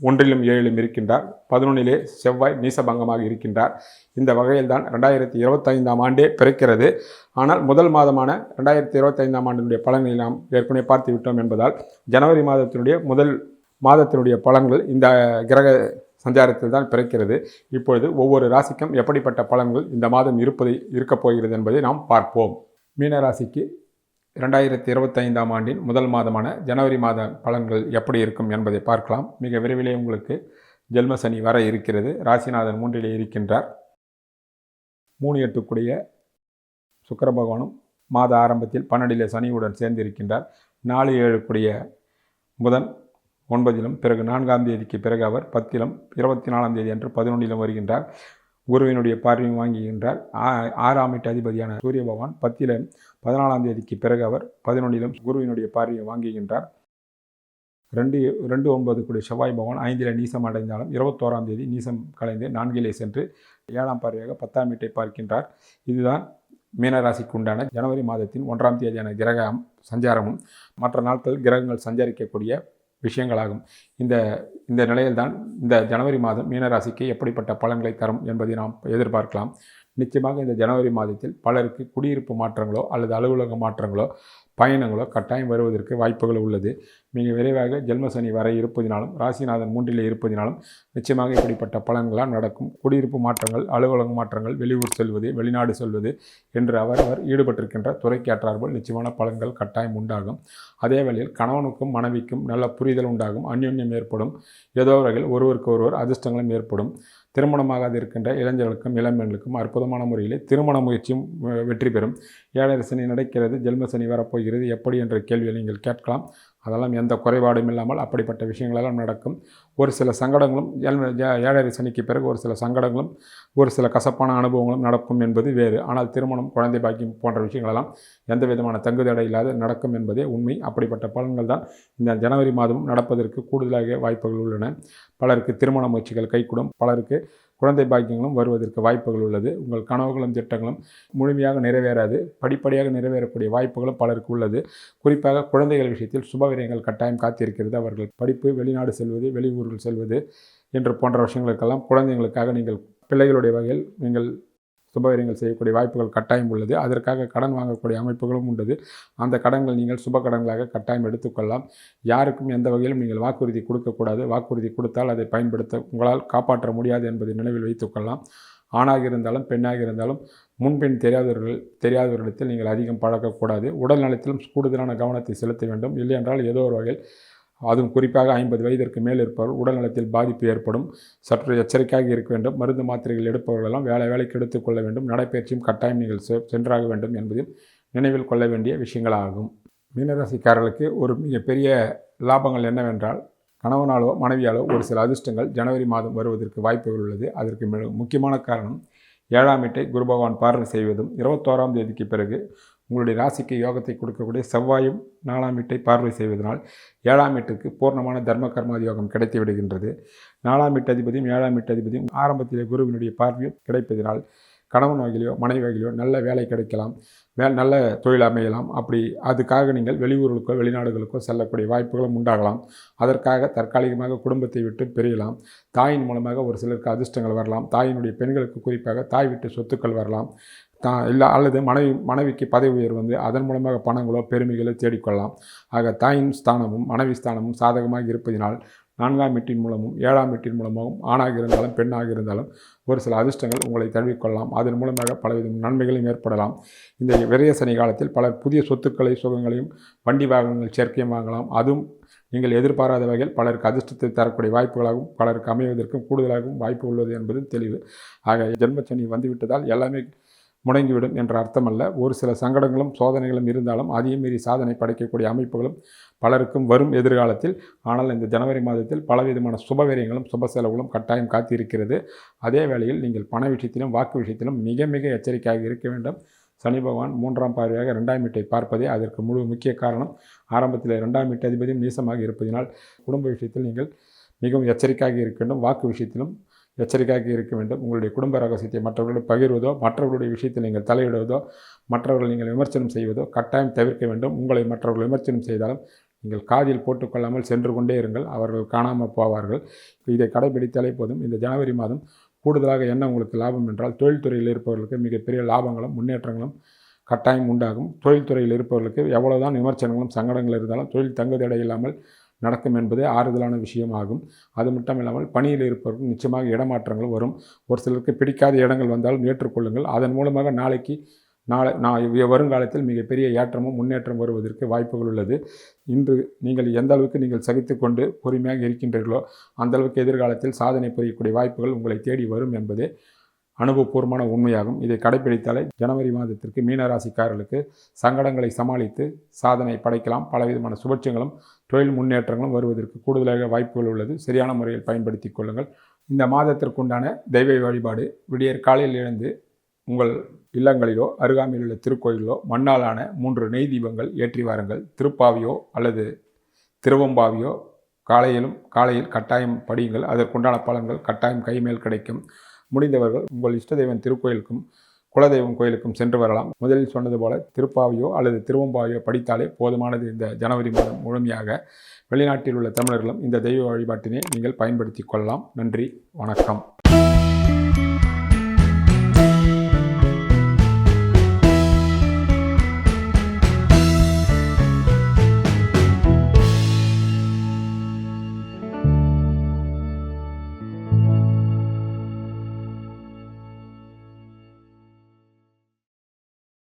ஒன்றிலும் ஏழிலும் இருக்கின்றார். பதினொன்னிலே செவ்வாய் நீசபங்கமாக இருக்கின்றார். இந்த வகையில்தான் ரெண்டாயிரத்தி இருபத்தைந்தாம் ஆண்டே பிறக்கிறது. ஆனால் முதல் மாதமான ரெண்டாயிரத்தி இருபத்தைந்தாம் ஆண்டினுடைய பலன்களை நாம் ஏற்கனவே பார்த்து விட்டோம் என்பதால் ஜனவரி மாதத்தினுடைய முதல் மாதத்தினுடைய பலன்கள் இந்த கிரக சஞ்சாரத்தில் தான் பிறக்கிறது. இப்பொழுது ஒவ்வொரு ராசிக்கும் எப்படிப்பட்ட பலன்கள் இந்த மாதம் இருப்பதை இருக்கப் போகிறது என்பதை நாம் பார்ப்போம். மீன ராசிக்கு இரண்டாயிரத்தி இருபத்தைந்தாம் ஆண்டின் முதல் மாதமான ஜனவரி மாத பலன்கள் எப்படி இருக்கும் என்பதை பார்க்கலாம். மிக விரைவிலே உங்களுக்கு ஜென்ம சனி வர இருக்கிறது. ராசிநாதன் மூன்றிலே இருக்கின்றார். மூணு எட்டுக்குடைய சுக்கர பகவானும் மாத ஆரம்பத்தில் பன்னெண்டிலே சனியுடன் சேர்ந்து இருக்கின்றார் நாலு ஏழுக்குடைய புதன் ஒன்பதிலும் பிறகு நான்காம் தேதிக்கு பிறகு அவர் பத்திலும் இருபத்தி நாலாம் தேதி அன்று பதினொன்றிலும் வருகின்றார். குருவினுடைய பார்வையும் வாங்குகின்றார். ஆறாம் எட்டு அதிபதியான சூரிய பகவான் பத்திலும் பதினாலாம் தேதிக்கு பிறகு அவர் பதினொன்றிலும் குருவினுடைய பார்வையை வாங்குகின்றார். ரெண்டு ரெண்டு ஒன்பது கூடிய செவ்வாய் பகவான் ஐந்தில் நீசம் அடைந்தாலும் இருபத்தோராம் தேதி நீசம் கலைந்து நான்கிலே சென்று ஏழாம் பார்வையாக பத்தாம் வீட்டை பார்க்கின்றார். இதுதான் மீனராசிக்கு உண்டான ஜனவரி மாதத்தின் ஒன்றாம் தேதியான கிரக சஞ்சாரமும். மற்ற நாட்கள் கிரகங்கள் சஞ்சரிக்கக்கூடிய விஷயங்களாகும். இந்த இந்த நிலையில்தான் இந்த ஜனவரி மாதம் மீனராசிக்கு எப்படிப்பட்ட பலன்களை தரும் என்பதை நாம் எதிர்பார்க்கலாம். நிச்சயமாக இந்த ஜனவரி மாதத்தில் பலருக்கு குடியிருப்பு மாற்றங்களோ அல்லது அலுவலக மாற்றங்களோ பயணங்களோ கட்டாயம் வருவதற்கு வாய்ப்புகள் உள்ளது. மிக விரைவாக ஜென்மசனி வர இருப்பதினாலும் ராசிநாதன் மூன்றிலே இருப்பதினாலும் நிச்சயமாக இப்படிப்பட்ட பலன்களால் நடக்கும். குடியிருப்பு மாற்றங்கள் அலுவலக மாற்றங்கள் வெளியூர் செல்வது வெளிநாடு செல்வது என்று அவரவர் ஈடுபட்டிருக்கின்ற துறைக்கு ஏற்றாற்போல் நிச்சயமான பலன்கள் கட்டாயம் உண்டாகும். அதே வேளையில் கணவனுக்கும் மனைவிக்கும் நல்ல புரிதல் உண்டாகும். அந்யோன்யம் ஏற்படும். ஏதோ வகையில் ஒருவருக்கு ஒருவர் அதிர்ஷ்டங்களும் ஏற்படும். திருமணமாகாது இருக்கின்ற இளைஞர்களுக்கும் இளம்பெண்களுக்கும் அற்புதமான முறையில் திருமண முயற்சியும் வெற்றி பெறும். ஏழரை சனி நடக்கிறது ஜென்ம சனி வரப்போகிறது. எப்படி என்ற கேள்வியை நீங்கள் கேட்கலாம். அதெல்லாம் எந்த குறைபாடும் இல்லாமல் அப்படிப்பட்ட விஷயங்களெல்லாம் நடக்கும். ஒரு சில சங்கடங்களும் ஏழரை சனிக்கு பிறகு ஒரு சில சங்கடங்களும் ஒரு சில கசப்பான அனுபவங்களும் நடக்கும் என்பது வேறு. ஆனால் திருமணம் குழந்தை பாக்கியம் போன்ற விஷயங்களெல்லாம் எந்த விதமான தங்குதடை இல்லாத நடக்கும் என்பதே உண்மை. அப்படிப்பட்ட பலன்கள் தான் இந்த ஜனவரி மாதமும் நடப்பதற்கு கூடுதலாக வாய்ப்புகள் உள்ளன. பலருக்கு திருமண முயற்சிகள் கைகூடும். பலருக்கு குழந்தை பாக்கியங்களும் வருவதற்கு வாய்ப்புகள் உள்ளது. உங்கள் கனவுகளும் திட்டங்களும் முழுமையாக நிறைவேறாது. படிப்படியாக நிறைவேறக்கூடிய வாய்ப்புகளும் பலருக்கு உள்ளது. குறிப்பாக குழந்தைகள் விஷயத்தில் சுபவிரயங்கள் கட்டாயம் காத்திருக்கிறது. அவர்கள் படிப்பு வெளிநாடு செல்வது வெளியூர்கள் செல்வது என்று போன்ற விஷயங்களுக்கெல்லாம் குழந்தைங்களுக்காக நீங்கள் பிள்ளைகளுடைய வகையில் நீங்கள் சுபகாரியங்கள் செய்யக்கூடிய வாய்ப்புகள் கட்டாயம் உள்ளது. அதற்காக கடன் வாங்கக்கூடிய அமைப்புகளும் உள்ளது அந்த கடன்கள் நீங்கள் சுப கடன்களாக கட்டாயம் எடுத்துக்கொள்ளலாம். யாருக்கும் எந்த வகையிலும் நீங்கள் வாக்குறுதி கொடுக்கக்கூடாது. வாக்குறுதி கொடுத்தால் அதை பயன்படுத்த உங்களால் காப்பாற்ற முடியாது என்பதை நினைவில் வைத்துக்கொள்ளலாம். ஆணாக இருந்தாலும் பெண்ணாக இருந்தாலும் முன்பின் தெரியாதவர்கள் தெரியாதவர்களிடத்தில் நீங்கள் அதிகம் பழக்கக்கூடாது உடல் நலத்திலும் கூடுதலான கவனத்தை செலுத்த வேண்டும். இல்லையென்றால் ஏதோ ஒரு வகையில் அதுவும் குறிப்பாக ஐம்பது வயதிற்கு மேல் இருப்பவர் உடல் நலத்தில் பாதிப்பு ஏற்படும். சற்று எச்சரிக்கையாக இருக்க வேண்டும். மருந்து மாத்திரைகள் எடுப்பவர்களெல்லாம் வேலை வேலைக்கு எடுத்துக்கொள்ள வேண்டும். நடைப்பயிற்சியும் கட்டாயம் நீங்கள் சென்றாக வேண்டும் என்பதையும் நினைவில் கொள்ள வேண்டிய விஷயங்களாகும். மீனராசிக்காரர்களுக்கு ஒரு மிகப்பெரிய லாபங்கள் என்னவென்றால் கணவனாலோ மனைவியாலோ ஒரு சில அதிர்ஷ்டங்கள் ஜனவரி மாதம் வருவதற்கு வாய்ப்புகள் உள்ளது. அதற்கு முக்கியமான காரணம் ஏழாம் வீட்டை குரு பகவான் பார்வை செய்வதும் இருபத்தோராம் தேதிக்கு பிறகு உங்களுடைய ராசிக்கு யோகத்தை கொடுக்கக்கூடிய செவ்வாயும் நாலாம் வீட்டை பார்வை செய்வதனால் ஏழாம் வீட்டுக்கு பூர்ணமான தர்ம கர்மாதி யோகம் கிடைத்து விடுகின்றது. நாலாம் வீட்டு அதிபதியும் ஏழாம் வீட்டு அதிபதியும் ஆரம்பத்திலே குருவினுடைய பார்வையும் கிடைப்பதினால் கணவன் வகையிலோ மனைவி வகையிலோ நல்ல வேலை கிடைக்கலாம் வே நல்ல தொழில் அமையலாம். அப்படி அதுக்காக நீங்கள் வெளியூர்களுக்கோ வெளிநாடுகளுக்கோ செல்லக்கூடிய வாய்ப்புகளும் உண்டாகலாம். அதற்காக தற்காலிகமாக குடும்பத்தை விட்டு பிரியலாம். தாயின் மூலமாக ஒரு சிலருக்கு அதிர்ஷ்டங்கள் வரலாம். தாயினுடைய பெண்களுக்கு குறிப்பாக தாய் விட்டு சொத்துக்கள் வரலாம். தான் இல்லை அல்லது மனைவி மனைவிக்கு பதவி உயர்வு வந்து அதன் மூலமாக பணங்களோ பெருமைகளோ தேடிக்கொள்ளலாம். ஆக தாயின் ஸ்தானமும் மனைவி ஸ்தானமும் சாதகமாக இருப்பதினால் நான்காம் வீட்டின் மூலமும் ஏழாம் வீட்டின் மூலமாகவும் ஆணாக இருந்தாலும் பெண்ணாக இருந்தாலும் ஒரு சில அதிர்ஷ்டங்கள் உங்களை தழுவிக்கொள்ளலாம். அதன் மூலமாக பலவித நன்மைகளும் ஏற்படலாம். இந்த விரைய சனி காலத்தில் பலர் புதிய சொத்துக்களை சுகங்களையும் வண்டி வாகனங்கள் சேர்க்கையும் வாங்கலாம். அதுவும் நீங்கள் எதிர்பாராத வகையில் பலருக்கு அதிர்ஷ்டத்தை தரக்கூடிய வாய்ப்புகளாகவும் பலருக்கு அமைவதற்கும் கூடுதலாகவும் வாய்ப்பு உள்ளது என்பது தெளிவு. ஆக ஜென்மச்சனி வந்துவிட்டதால் எல்லாமே முடங்கிவிடும் என்ற அர்த்தமல்ல. ஒரு சில சங்கடங்களும் சோதனைகளும் இருந்தாலும் அதையும் மீறி சாதனை படைக்கக்கூடிய அமைப்புகளும் பலருக்கும் வரும் எதிர்காலத்தில். ஆனால் இந்த ஜனவரி மாதத்தில் பலவிதமான சுபவீரியங்களும் சுப செலவுகளும் கட்டாயம் காத்திருக்கிறது. அதே வேளையில் நீங்கள் பண விஷயத்திலும் வாக்கு விஷயத்திலும் மிக மிக எச்சரிக்கையாக இருக்க வேண்டும். சனி பகவான் மூன்றாம் பார்வையாக ரெண்டாம் வீட்டை பார்ப்பதே அதற்கு முழு முக்கிய காரணம். ஆரம்பத்தில் ரெண்டாம் வீட்டு அதிபதியும் நீசமாக இருப்பதினால் குடும்ப விஷயத்தில் நீங்கள் மிகவும் எச்சரிக்கையாக இருக்க வேண்டும். வாக்கு விஷயத்திலும் எச்சரிக்கையாக இருக்க வேண்டும். உங்களுடைய குடும்ப ரகசியத்தை மற்றவர்களுடன் பகிர்வதோ மற்றவர்களுடைய விஷயத்தில் நீங்கள் தலையிடுவதோ மற்றவர்கள் நீங்கள் விமர்சனம் செய்வதோ கட்டாயம் தவிர்க்க வேண்டும். உங்களை மற்றவர்கள் விமர்சனம் செய்தாலும் நீங்கள் காதில் போட்டுக்கொள்ளாமல் சென்று கொண்டே இருங்கள். அவர்கள் காணாமல் போவார்கள். இதை கடைபிடித்தாலே போதும். இந்த ஜனவரி மாதம் கூடுதலாக என்ன உங்களுக்கு லாபம் என்றால் தொழில்துறையில் இருப்பவர்களுக்கு மிகப்பெரிய லாபங்களும் முன்னேற்றங்களும் கட்டாயம் உண்டாகும். தொழில்துறையில் இருப்பவர்களுக்கு எவ்வளோதான் விமர்சனங்களும் சங்கடங்கள் இருந்தாலும் தொழில் தங்குதடை இல்லாமல் நடக்கும் என்பதே ஆறுதலான விஷயமாகும். அது மட்டும் இல்லாமல் பணியில் இருப்பவர்கள் நிச்சயமாக இடமாற்றங்கள் வரும். ஒரு சிலருக்கு பிடிக்காத இடங்கள் வந்தாலும் ஏற்றுக்கொள்ளுங்கள். அதன் மூலமாக நாளைக்கு நாளை நான் வருங்காலத்தில் மிகப்பெரிய ஏற்றமும் முன்னேற்றம் வருவதற்கு வாய்ப்புகள் உள்ளது. இன்று நீங்கள் எந்த அளவுக்கு நீங்கள் சகித்து கொண்டு பொறுமையாக இருக்கின்றீர்களோ அந்தளவுக்கு எதிர்காலத்தில் சாதனை புரியக்கூடிய வாய்ப்புகள் உங்களை தேடி வரும் என்பதே அனுபவபூர்வமான உண்மையாகும். இதை கடைபிடித்தாலே ஜனவரி மாதத்திற்கு மீனராசிக்காரர்களுக்கு சங்கடங்களை சமாளித்து சாதனை படைக்கலாம். பலவிதமான சுபட்சங்களும் தொழில் முன்னேற்றங்களும் வருவதற்கு கூடுதலாக வாய்ப்புகள் உள்ளது. சரியான முறையில் பயன்படுத்தி கொள்ளுங்கள். இந்த மாதத்திற்குண்டான தெய்வ வழிபாடு விடியற் காலையில் எழுந்து உங்கள் இல்லங்களிலோ அருகாமையில் உள்ள திருக்கோயிலோ மண்ணாலான மூன்று நெய் தீபங்கள் ஏற்றி வாருங்கள். திருப்பாவியோ அல்லது திருவம்பாவியோ காலையிலும் காலையில் கட்டாயம் படியுங்கள். அதற்குண்டான பலன்கள் கட்டாயம் கைமேல் கிடைக்கும். முடிந்தவர்கள் உங்கள் இஷ்ட தெய்வம் திருக்கோயிலுக்கும் குலதெய்வம் கோயிலுக்கும் சென்று வரலாம். முதலில் சொன்னது போல திருப்பாவியோ அல்லது திருவம்பாவியோ படித்தாலே போதுமானது இந்த ஜனவரி மாதம் முழுமையாக. வெளிநாட்டில் உள்ள தமிழர்களும் இந்த தெய்வ வழிபாட்டினை நீங்கள் பயன்படுத்தி கொள்ளலாம். நன்றி வணக்கம்.